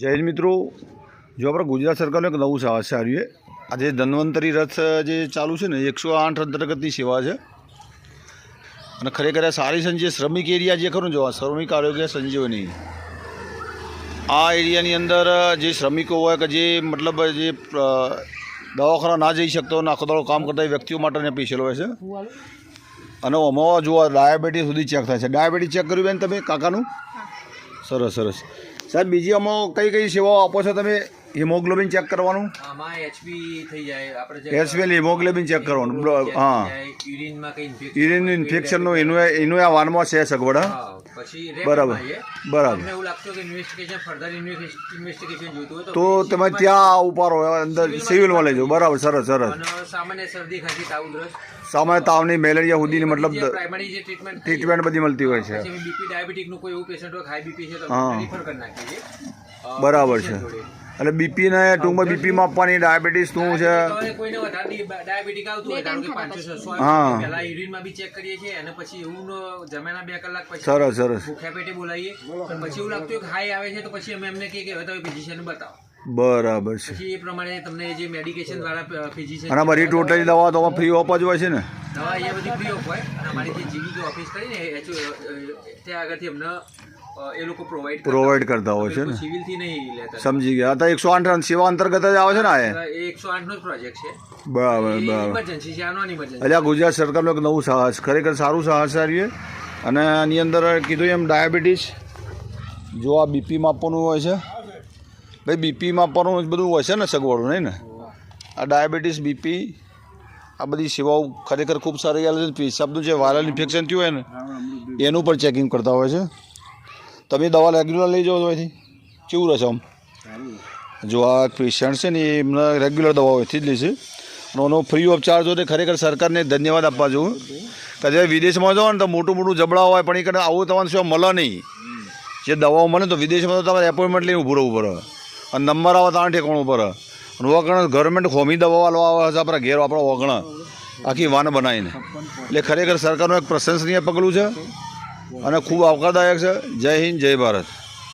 જય મિત્રો. જો આપણે ગુજરાત સરકારનું એક નવું સાહસ આવ્યું છે આજે ધન્વંતરી રથ જે ચાલુ છે ને એકસો આઠ અંતર્ગતની સેવા છે. અને ખરેખર આ સારી સંજય શ્રમિક એરિયા જે ખરું જોવા જો આ શ્રમિક આરોગ્ય સંજીવની. આ એરિયાની અંદર જે શ્રમિકો હોય કે જે મતલબ જે દવાખાના ના જઈ શકતો અને આખો દાડો કામ કરતા વ્યક્તિઓ માટે સ્પેશિયલ હોય છે. અને આમાં જો ડાયાબિટીસ સુધી ચેક થાય છે. ડાયાબિટીસ ચેક કર્યું બેન તમે કાકાનું? સરસ સરસ. સાહેબ બીજી આમાં કઈ કઈ સેવાઓ આપો છો તમે? હિમોગ્લોબિન ચેક કરવાનું? આમાં એચપી થઈ જાય. આપણે હિમોગ્લોબિન ચેક કરવાનું. હા. યુરિનમાં કઈ યુરિન ઇન્ફેક્શનનું એનું એનું આ વાનમાં છે સગવડ હા? બરાબર. બરાબર. તો તમે ત્યાં ઉપાડો અંદર સિવિલમાં લઈ જાઓ બરાબર સરસ સરસ. સામાન્ય તાવની મેલેરિયા સુધીની મતલબ ટ્રીટમેન્ટ બધી મળતી હોય છે. બીપી ડાયાબિટીકનું કોઈ એવું પેશન્ટ હોય હાઈ બીપી છે બરાબર છે. એટલે બીપી ને ટૂંકમાં બીપી માપવાની ડાયાબિટીસ શું છે? કોઈને વધારે ડાયાબિટીક આવતું હોય ધારો કે પાંચસો છસો પહેલા યુરિનમાં બી ચેક કરીએ છીએ અને પછી એવું જમ્યાના બે કલાક પછી સરસ સરસ. ભૂખ્યા પેટે બોલાવીએ પછી એવું લાગતું કે હાઈ આવે છે તો પછી અમે એમને કહીએ કે હવે તમે ફિઝિશિયન બતાવો. બરાબર છે. એ પ્રમાણે તમને જે મેડિકેશન દ્વારા ફિઝિશિયન અને બધી ટોટલી દવા તો ફ્રી ઓફ જ હોય છે ને? દવા અહીંયા બધી ફ્રી ઓફ હોય. અને અમારી જે જીબી ઓફિસ કરીને ત્યાં આગળથી અમને એ લોકો પ્રોવાઈડ પ્રોવાઈડ કરતા હોય છે ને? સિવિલથી નહીં લેતા સમજી ગયા. હતા તો એકસો આઠ સેવા અંતર્ગત જ આવે છે ને આ એ? એકસો આઠ નો જ પ્રોજેક્ટ છે. બરાબર બરાબર. એટલે આ ગુજરાત સરકારનું એક નવું સાહસ ખરેખર સારું સાહસ છે. અને આની અંદર કીધું એમ ડાયાબિટીસ જો આ બીપી માપવાનું હોય છે. ભાઈ બીપી માપવાનું બધું હોય છે ને સગવડો નહીં ને? આ ડાયાબિટીસ બીપી આ બધી સેવાઓ ખરેખર ખૂબ સારી ચાલે છે. પેશાબનું જે વાયરલ ઇન્ફેક્શન થયું હોય ને એનું પણ ચેકિંગ કરતા હોય છે. તમે દવા રેગ્યુલર લઈ જાઓ છો અહીંથી કેવું રહેશે આમ? જો આ પેશન્ટ છે ને એમને રેગ્યુલર દવાઓ અહીંથી જ લેશે અને એનો ફ્રી ઓફ ચાર્જ હોય ખરેખર સરકારને ધન્યવાદ આપવા જોઉં કદાચ વિદેશમાં જાઓ ને તો મોટું મોટું જબડા હોય, પણ એ કદાચ આવું તમારે શું મળે નહીં. જે દવાઓ મળે તો વિદેશમાં તો તમારે એપોઇન્ટમેન્ટ લઈને ઊભું રહેવું પડે. અને નંબર આવે તાણ ઠેકાણું પડે અને વગણ ગવર્મેન્ટ હોમી દવાઓ લો આવે છે આપણા ઘેર, આપણા વગણ આખી વાન બનાવીને. એટલે ખરેખર સરકારનું એક પ્રશંસનીય પગલું છે. અને ખૂબ આવકારદાયક છે. જય હિન્દ જય ભારત.